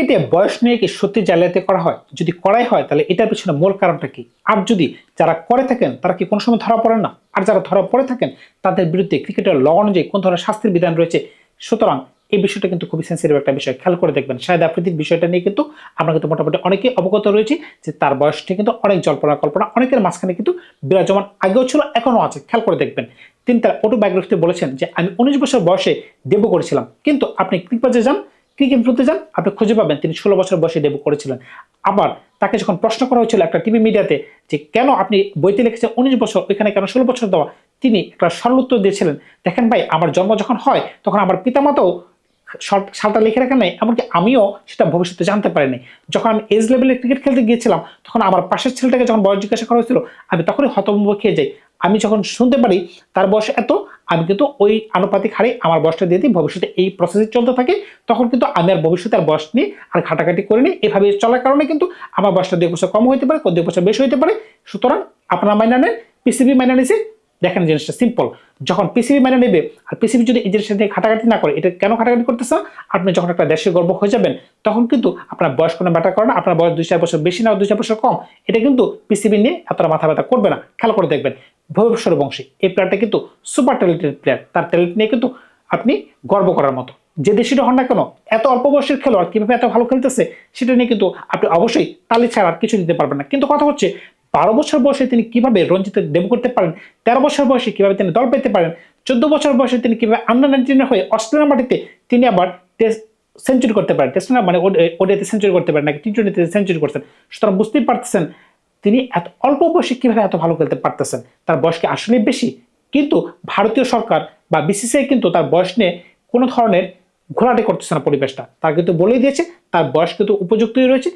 ক্রিকেটে বয়স নিয়ে কি সত্যি জালিয়াতি করা হয়? যদি করাই হয়, তাহলে এটার পিছনে মূল কারণটা কি? আর যদি যারা করে থাকেন, তারা কি কোনো সময় ধরা পড়েন না? আর যারা ধরা পড়ে থাকেন, তাদের বিরুদ্ধে ক্রিকেটের ল অনুযায়ী কোন ধরনের শাস্তির বিধান রয়েছে? সুতরাং এই বিষয়টা কিন্তু খুবই সেন্সিটিভ একটা বিষয়। খেয়াল করে দেখবেন, শাহেদ আফ্রিদির বিষয়টা নিয়ে কিন্তু আমরা কিন্তু মোটামুটি অনেকে অবগত রয়েছি যে তার বয়সটি কিন্তু অনেক জল্পনা কল্পনা, অনেকের মাঝখানে কিন্তু বিরাজমান আগেও ছিল, এখনও আছে। খেয়াল করে দেখবেন। তিনি তার অটোবায়োগ্রাফিতে বলেছেন যে, আমি উনিশ বছর বয়সে ডেবু করেছিলাম। কিন্তু আপনি ক্রিকেটে যান ক্রিকেট খেলতে যান আপনি খুঁজে পাবেন, তিনি ষোলো বছর বয়সে ডেবু করেছিলেন। আবার তাকে যখন প্রশ্ন করা হয়েছিল একটা টিভি মিডিয়াতে যে কেন আপনি বইতে লিখেছেন উনিশ বছর, ওইখানে কেন ষোলো বছর দেওয়া, তিনি একটা সরল উত্তর দিয়েছিলেন। দেখেন ভাই, আমার জন্ম যখন হয়, তখন আমার পিতামাতাও সাল- সালটা লিখে রাখা নেই, এমনকি আমিও সেটা ভবিষ্যতে জানতে পারিনি। যখন আমি এজ লেভেলে ক্রিকেট খেলতে গিয়েছিলাম, তখন আমার পাশের ছেলেটাকে যখন বয়স জিজ্ঞাসা করা হয়েছিল, আমি তখনই হতভম্ব খেয়ে যাই। আমি যখন শুনতে পারি তার বয়স এত, আমি কিন্তু ওই আনুপাতিক হারে আমার বয়সটা দিয়ে দিই, ভবিষ্যতে এই প্রসেসে চলতে থাকে, তখন কিন্তু আমি আর ভবিষ্যতে আর বয়স নিয়ে আর ঘাটাঘাটি করে নিই এভাবে চলার কারণে কিন্তু আমার বয়সটা দুই বছর কম হইতে পারে দুই বছর বেশি হইতে পারে। সুতরাং আপনার মাইনা নেন পিসিবি মাইনা নিছে। দেখেন জিনিসটা সিম্পল যখন পিসিবি মেনে নেবে, আর পিসিবি যদি এই জিনিসটা নিয়ে ঘাটাঘাটি না করে, এটা কেন ঘাটাঘাটি করতেছে? আপনি যখন একটা দেশের গর্ব হয়ে যাবেন, তখন কিন্তু আপনার বয়স কোনো ব্যাটার করে না। আপনার বয়স দুই চার বছর বেশি না, দুই চার বছর কম। এটা কিন্তু পিসিবি নিয়ে এতটা মাথা ব্যথা করবে না। খেয়াল করে দেখবেন। ভবিষ্যৎ বংশী। এই প্লেয়ারটা কিন্তু সুপার ট্যালেন্টেড প্লেয়ার তার ট্যালেন্ট নিয়ে কিন্তু আপনি গর্ব করার মতো। যে দেশিটা হন না কেন, এত অল্প বয়সের খেলোয়াড় কীভাবে এত ভালো খেলতেছে, সেটা নিয়ে কিন্তু আপনি অবশ্যই তালি ছাড়া আর কিছু দিতে পারবেন না। কিন্তু কথা হচ্ছে, বারো বছর বয়সে তিনি কীভাবে রঞ্জিতে ডেবু করতে পারেন, তেরো বছর বয়সে কীভাবে তিনি দল পেতে পারেন, চোদ্দ বছর বয়সে তিনি কীভাবে আন্ডার নাইনটিনের হয়ে অস্ট্রেলিয়ার মাটিতে তিনি আবার টেস্ট সেঞ্চুরি করতে পারেন। টেস্ট মানে ওডিআইতে সেঞ্চুরি করতে পারেন, নাকি টি টোয়েন্টিতে সেঞ্চুরি করছেন। সুতরাং বুঝতেই পারতেছেন তিনি এত অল্প বয়সে কীভাবে এত ভালো খেলতে পারতেছেন? তার বয়স কি আসলে বেশি? কিন্তু ভারতীয় সরকার বা বিসিসিআই কিন্তু তার বয়স নিয়ে কোনো ধরনের ঘোরাটি করতেছে না পরিবেশটা। তার কিন্তু বলেই দিয়েছে, তার বয়স কিন্তু উপযুক্তই রয়েছে।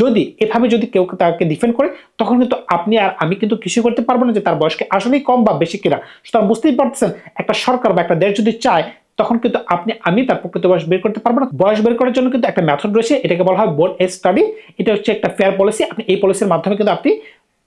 যদি এভাবে যদি কেউ তাকে ডিফেন্ড করে, তখন কিন্তু আপনি আর আমি কিন্তু কিছু করতে পারব না যে তার বয়সকে আসলেই কম বা বেশি কিনা। সুতরাং বুঝতেই পারতেছেন, একটা সরকার বা একটা দেশ যদি চায় তখন কিন্তু আপনি, আমি তার প্রকৃত বয়স বের করতে পারব না। বয়স বের করার জন্য কিন্তু একটা মেথড রয়েছে, এটাকে বলা হয় বোর্ড এ স্টাডি এটা হচ্ছে একটা ফেয়ার পলিসি আপনি এই পলিসির মাধ্যমে কিন্তু আপনি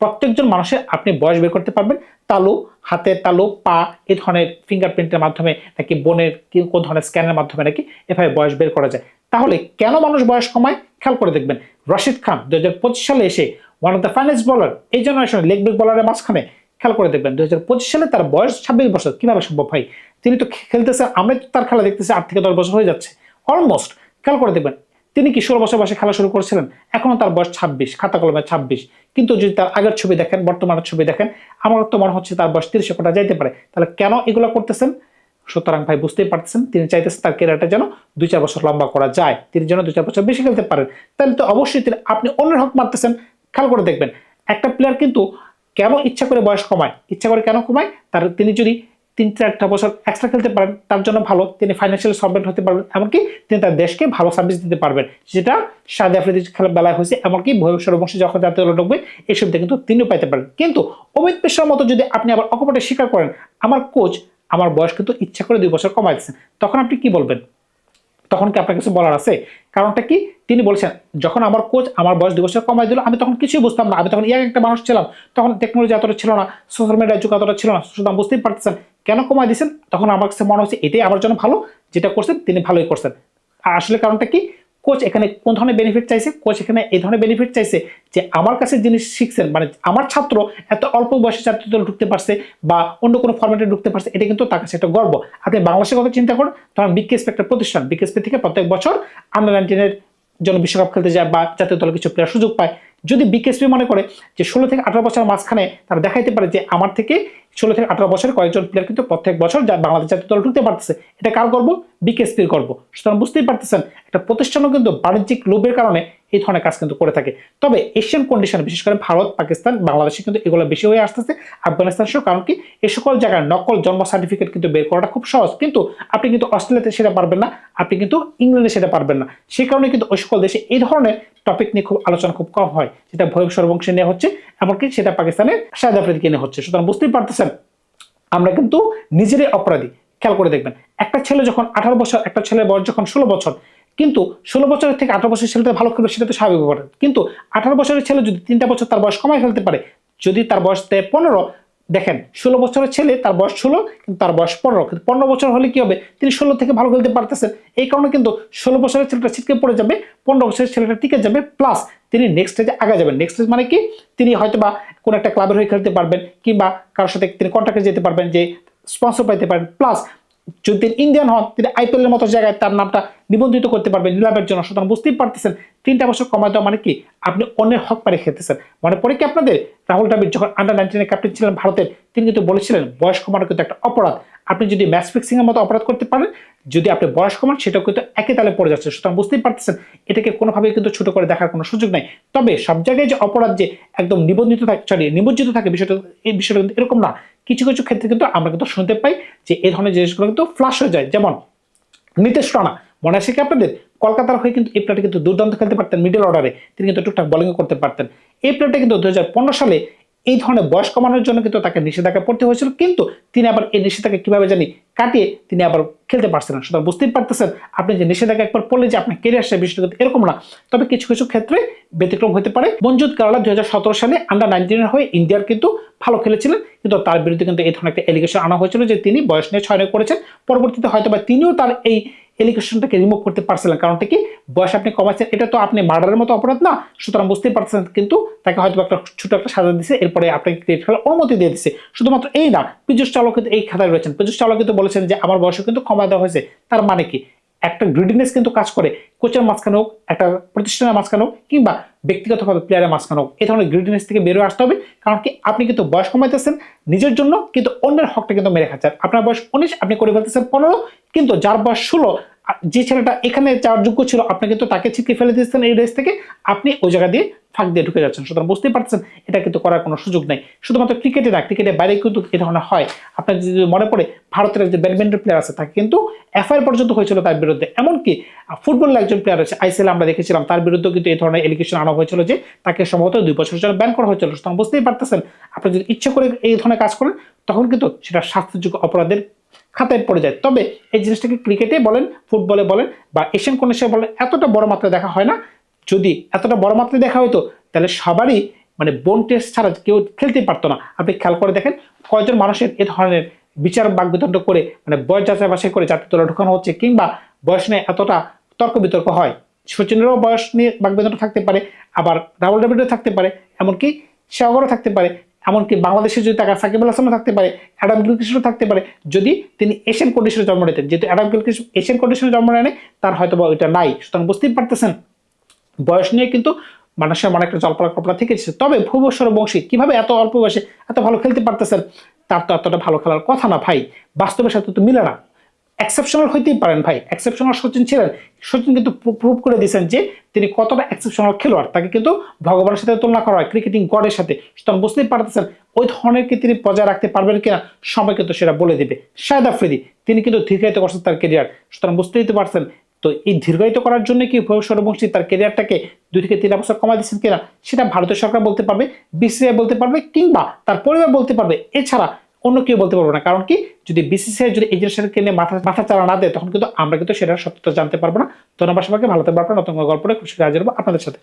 প্রত্যেকজন মানুষের আপনি বয়স বের করতে পারবেন। তালু হাতের তালু, পা এই ধরনের ফিঙ্গারপ্রিন্টের মাধ্যমে নাকি বোনের কোন ধরনের স্ক্যানের মাধ্যমে নাকি এভাবে বয়স বের করা যায়। তাহলে কেন মানুষ বয়স কমায়? খেয়াল করে দেখবেন। রশিদ খান দুই হাজার পঁচিশ সালে এসে ওয়ান অফ দ্য ফাইনেস্ট বলার এই জেনারেশন লেগ ব্রেক বলারের মাঝখানে, খেয়াল করে দেখবেন দুই হাজার পঁচিশ সালে তার বয়স ছাব্বিশ বছর। কীভাবে সম্ভব ভাই? তিনি তো খেলতেছে তো তার খেলা দেখতেছি, আট থেকে দশ বছর হয়ে যাচ্ছে। অলমোস্ট খেয়াল করে দেখবেন, তিনি কি ষোলো বছর বয়সে খেলা শুরু করেছিলেন? এখনও তার বয়স ছাব্বিশ, খাতা কলমে ছাব্বিশ। কিন্তু যদি তার আগের ছবি দেখেন, বর্তমানের ছবি দেখেন, আমার তো মনে হচ্ছে তার বয়স তিরিশে কোটা যাইতে পারে। তাহলে কেন এগুলো করতেছেন? সুতরাং ভাই, বুঝতেই পারতেছেন, তিনি চাইতেছেন তার কেরিয়ারটা যেন দুই চার বছর লম্বা করা যায়। তিনি যেন দুই চার বছর বেশি খেলতে পারেন। তাহলে তো অবশ্যই তিনি, আপনি অন্যের হক মারতেছেন, খেয়াল করে দেখবেন। একটা প্লেয়ার কিন্তু কেন ইচ্ছা করে বয়স কমায়? ইচ্ছা করে কেন কমায়? তার, তিনি যদি তিন চারটা বছর এক্সট্রা খেলতে পারেন, তার জন্য ভালো। তিনি ফাইন্যান্সিয়াল সলভেন্ট হতে পারবেন, এমনকি তিনি তার দেশকে ভালো সার্ভিস দিতে পারবেন, যেটা শাহেদ আফ্রিদি খেলার বেলায় হয়েছে, এমনকি ভবিষ্যৎ বংশী যখন জাতীয় দলে ঢুকবে, এই সুবিধা কিন্তু তিনিও পাইতে পারেন। কিন্তু অমিত মিশ্রার মতো যদি আপনি আবার অকপটে স্বীকার করেন, আমার কোচ আমার বয়স কিন্তু ইচ্ছা করে দুই বছর কমাই দিচ্ছেন তখন আপনি কি বলবেন? তখন কি আপনার কিছু বলার আছে? কারণটা কি? তিনি বলছেন, যখন আমার কোচ আমার বয়স দু বছর কমাই দিল, আমি তখন কিছুই বুঝতাম না। আমি তখন ইয়াং একটা মানুষ ছিলাম, তখন টেকনোলজি এতটা ছিল না সোশ্যাল মিডিয়ার যুগ এতটা ছিল না, সুতরাং বুঝতেই পারতেছেন কেন কমাই দিয়েছেন? তখন আমার কাছে মনে হচ্ছে এটাই আমার জন্য ভালো, যেটা করছেন তিনি ভালোই করছেন। আর আসলে কারণটা কি? কোচ এখানে কোন ধরনের বেনিফিট চাইছে? কোচ এখানে এই ধরনের বেনিফিট চাইছে যে আমার কাছে জিনিস শিখছেন মানে আমার ছাত্র এত অল্প বয়সে জাতীয় দলে ঢুকতে পারছে বা অন্য কোনো ফর্মেটে ঢুকতে পারছে, এটা কিন্তু তার কাছে একটা গর্ব। আপনি বাংলাদেশের কথা চিন্তা করেন, তখন বিকেএসপি একটা প্রতিষ্ঠান বিকেএসপি থেকে প্রত্যেক বছর আন্ডার নাইনটিনের জন্য বিশ্বকাপ খেলতে যায় বা জাতীয় দলে কিছু প্লেয়ার সুযোগ পায়। যদি বিকেএসপি মনে করে যে ষোলো থেকে আঠারো বছরের মাঝখানে তারা দেখাইতে পারে যে আমার থেকে ষোলো থেকে আঠারো বছর কয়েকজন প্লেয়ার কিন্তু প্রত্যেক বছর যা বাংলাদেশ জাতীয় দল ঢুকতে পারতেছে, এটা কার গর্ব? বিকেএসপির গর্ব। সুতরাং বুঝতেই পারতেছেন, একটা প্রতিষ্ঠানও কিন্তু বাণিজ্যিক লোভের কারণে এই ধরনের কাজ কিন্তু করে থাকে। তবে এশিয়ান কন্ডিশন বিশেষ করে ভারত, পাকিস্তান, বাংলাদেশে কিন্তু এগুলো বেশি হয়ে আসতেছে, আফগানিস্তান সহ, কারণ কি এই সকল জায়গায় নকল জন্ম সার্টিফিকেট কিন্তু বের করাটা খুব সহজ। কিন্তু আপনি কিন্তু অস্ট্রেলিয়াতে সেটা পারবেন না, আপনি কিন্তু ইংল্যান্ডে সেটা পারবেন না। সেই কারণে কিন্তু ওই সকল দেশে এই ধরনের টপিক নিয়ে খুব আলোচনা খুব কম হয়। যেটা ভৈব সর্বংশে নেওয়া হচ্ছে, এমনকি সেটা পাকিস্তানের শাহেদ আফ্রিদিকে নিয়ে হচ্ছে। সুতরাং বুঝতেই পারতেছেন আমরা কিন্তু নিজেরাই অপরাধী। খেয়াল করে দেখবেন, একটা ছেলে যখন আঠারো বছর, একটা ছেলের বয়স যখন ষোলো বছর, কিন্তু ষোলো বছরের থেকে আঠারো বছরের ছেলেটা ভালো খেলবে সেটা তো স্বাভাবিক ব্যাপার। কিন্তু আঠারো বছরের ছেলে যদি তিনটা বছর তার বয়স কমায় ফেলতে পারে, যদি তার বয়স দেয় পনেরো দেখেন, ষোলো বছরের ছেলে, তার বয়স ষোলো, কিন্তু তার বয়স পনেরো। কিন্তু পনেরো বছর হলে কি হবে? তিনি ষোলো থেকে ভালো খেলতে পারতেছেন। এই কারণে কিন্তু ষোলো বছরের ছেলেটা ছিটকে পড়ে যাবে, পনেরো বছরের ছেলেটা টিকে যাবে প্লাস তিনি নেক্সট স্টেজে আগে যাবেন। নেক্সট স্টেজ মানে কি? তিনি হয়তো বা কোনো একটা ক্লাবের হয়ে খেলতে পারবেন, কিংবা কারোর সাথে তিনি কন্ট্রাক্টে যেতে পারবেন, যে স্পন্সর পাইতে পারেন প্লাস যদি ইন্ডিয়ান হন, তিনি আইপিএল এর মতো জায়গায় তার নামটা নিবন্ধিত করতে পারবেন নিলামের জন্য। সুতরাং বুঝতেই পারতেছেন, তিনটা বছর কমায় দেওয়া মানে কি? আপনি অন্যের হক পারে খেতেছেন। মনে পড়ে কি আপনাদের? রাহুল দ্রাবিড় যখন আন্ডার নাইনটিনের ক্যাপ্টেন ছিলেন ভারতের, তিনি কিন্তু বলেছিলেন, বয়স কমানো কিন্তু একটা অপরাধ। আপনি যদি ম্যাচ ফিক্সিং এর মতো অপরাধ করতে পারেন, যদি আপনি বয়স কমান, সেটাও কিন্তু একই তালে পড়ে যাচ্ছে। সুতরাং বুঝতেই পারতেছেন, এটাকে কোনোভাবেই কিন্তু ছোট করে দেখার কোনো সুযোগ নাই। তবে সব জায়গায় যে অপরাধ যে একদম নিবন্ধিত থাকে সরি নিবজ্জিত থাকে, বিষয়টা এই বিষয়টা কিন্তু এরকম না। কিছু কিছু ক্ষেত্রে কিন্তু আমরা কিন্তু শুনতে পাই যে এই ধরনের জিনিসগুলো কিন্তু ফ্লাশ হয়ে যায়। যেমন নিতেশ রানা, মনে আছে কি আপনাদের? কলকাতার হয়ে কিন্তু এই প্লেয়ারটা কিন্তু দুর্দান্ত খেলতে পারতেন মিডল অর্ডারে তিনি কিন্তু টুকটাক বোলিং করতে পারতেন। এই প্লেয়ারটা কিন্তু দু হাজার পনেরো সালে এই ধরনের বয়স কমানোর জন্য কিন্তু তাকে নিষেধাজ্ঞা পড়তে হয়েছিল, কিন্তু তিনি আবার এই নিষেধাজ্ঞা কীভাবে জানি কাটিয়ে তিনি আবার খেলতে পারছিলেন সুতরাং বুঝতেই পারতেছেন, আপনি যে নিষেধাজ্ঞা একবার পড়লে যে আপনার কেরিয়ার সে বিষয়টা কিন্তু এরকম না। তবে কিছু কিছু ক্ষেত্রে ব্যতিক্রম হতে পারে। মঞ্জুদ কারালা দুই সালে আন্ডার নাইনটিনের হয়ে ইন্ডিয়ার কিন্তু ভালো খেলেছিলেন, কিন্তু তার বিরুদ্ধে কিন্তু এই ধরনের একটা এলিগেশন আনা হয়েছিল যে তিনি বয়স নিয়ে ছয় করেছেন। পরবর্তীতে হয়তো বা তিনিও তার এই এলিগেশনটাকে রিমুভ করতে পারছিলেন। কারণটা কি? বয়স আপনি কমাচ্ছেন এটা তো আপনি মার্ডারের মতো অপরাধ না, সুতরাং বুঝতেই পারছেন কিন্তু তাকে হয়তো একটা ছোট একটা সাজা দিচ্ছে এরপরে আপনাকে ক্রিকেট খেলার অনুমতি দিয়ে দিচ্ছে শুধুমাত্র এই না, পীযুষ চালক কিন্তু এই খাতায় রয়েছেন। পীযুষ চালক কিন্তু বলেছেন যে, আমার বয়স কিন্তু কমায় দেওয়া হয়েছে। তার মানে কি? একটা গ্রিডিনেস কিন্তু কাজ করে। কোচের মাঝখানে হোক, একটা প্রতিষ্ঠানের মাঝখানে হোক, কিংবা ব্যক্তিগতভাবে প্লেয়ারের মাঝখানে হোক, এই ধরনের গ্রিডিনেস থেকে বেরোয় আসতে হবে। কারণ কি, আপনি কিন্তু বয়স কমাইতেছেন, নিজের জন্য কিন্তু অন্যের হকটা কিন্তু মেরে খাচ্ছেন। আপনার বয়স উনিশ, আপনি করে ফেলতেছেন পনেরো, কিন্তু যার বয়স ষোলো যে ছেলেটা এখানে চার যোগ্য ছিল, আপনি কিন্তু তাকে ছিটকে ফেলে দিয়েছেন এই রেস থেকে। আপনি ওই জায়গা দিয়ে ফাঁক দিয়ে ঢুকে যাচ্ছেন। সুতরাং বুঝতেই পারছেন এটা কিন্তু করার কোনো সুযোগ নেই। শুধুমাত্র ক্রিকেটে না ক্রিকেটের বাইরে কিন্তু এই ধরনের হয়। আপনার যদি মনে পড়ে, ভারতের যে ব্যাডমিন্টন প্লেয়ার আছে, তাকে কিন্তু এফআইআর পর্যন্ত হয়েছিল তার বিরুদ্ধে। এমনকি ফুটবলের একজন প্লেয়ার আছে আইসিএল আমরা দেখেছিলাম, তার বিরুদ্ধে কিন্তু এই ধরনের এলিগেশন আনা হয়েছিল যে, তাকে সম্ভবত দুই বছরের জন্য ব্যান করা হয়েছিল। সুতরাং বুঝতেই পারতেছেন, আপনি যদি ইচ্ছে করে এই ধরনের কাজ করেন, তখন কিন্তু সেটা শাস্তিযোগ্য অপরাধের খাতায় পড়ে যায়। তবে এই জিনিসটাকে ক্রিকেটে বলেন ফুটবলে বলেন, বা এশিয়ান কন্ডিশনে বলেন, এতটা বড় মাত্রায় দেখা হয় না। যদি এতটা বড় মাত্রায় দেখা হতো তাহলে সবারই মানে বোন টেস্ট ছাড়া কেউ খেলতেই পারতো না। আপনি খেয়াল করে দেখেন, কয়জন মানুষের এ ধরনের বিচার বাগবিতণ্ড করে মানে বয়স যাচাই বাছাই করে জাতীয় দলে ঢোকানো হচ্ছে কিংবা বয়স নিয়ে এতটা তর্ক বিতর্ক হয়। সচিনেরও বয়স নিয়ে বাগবিতণ্ড থাকতে পারে, আবার রাহুল দ্রাবিড়ও থাকতে পারে, এমনকি সেহগরও থাকতে পারে, এমনকি বাংলাদেশে যদি টাকা সাকিব আল হাসানও থাকতে পারে, অ্যাডাম গিলক্রিস্টও থাকতে পারে। যদি তিনি এশিয়ান কন্ডিশনে জন্ম নিতেন, যেহেতু অ্যাডাম গিলক্রিস্ট এশিয়ান কন্ডিশনে জন্ম নেয় তার হয়তো বা ওইটা নাই। সুতরাং বুঝতেই পারতেছেন বয়স নিয়ে কিন্তু মানুষের মনে একটা জল্পনা কল্পনা থেকে এসেছে। তবে ভুবস্বর বংশী কীভাবে এত অল্প বয়সে এত ভালো খেলতে পারতেছেন, তার তো এতটা ভালো খেলার কথা না ভাই। বাস্তবের সাথে তো মিলে না। এক্সেপশনাল হইতেই পারেন ভাই। এক্সেপশনাল সচিন ছিলেন। সচিন কিন্তু প্রুভ করে দিয়েছেন যে তিনি কতটা এক্সেপশনাল খেলোয়াড়। তাকে কিন্তু ভগবানের সাথে তুলনা করা হয় ক্রিকেটিং গডের সাথে। সুতরাং বুঝতেই পারতেছেন ওই ধরনের কি তিনি বজায় রাখতে পারবেন কিনা সময় কিন্তু সেটা বলে দিবে। শায়দ আফ্রিদি, তিনি কিন্তু দীর্ঘায়িত করছেন তার কেরিয়ার সুতরাং বুঝতেই তো পারছেন তো এই দীর্ঘায়িত করার জন্য কি সৌরবংশী তার কেরিয়ারটাকে দুই থেকে তিন বছর কমাই দিচ্ছেন কিনা, সেটা ভারতীয় সরকার বলতে পারবে বিসিসিআই বলতে পারবে, কিংবা তার পরিবার বলতে পারবে। এছাড়া অন্য কেউ বলতে পারব না। কারণ কি, যদি বিসিসিআই যদি এই নিয়ে মাথা মাথা চালা না দেয়, তখন কিন্তু আমরা কিন্তু সেটার সত্যতা জানতে পারব না। ধন্যবাদ সবাইকে, ভালো থাকবে আপনার নতুন গল্পটা খুশি হব আপনাদের সাথে।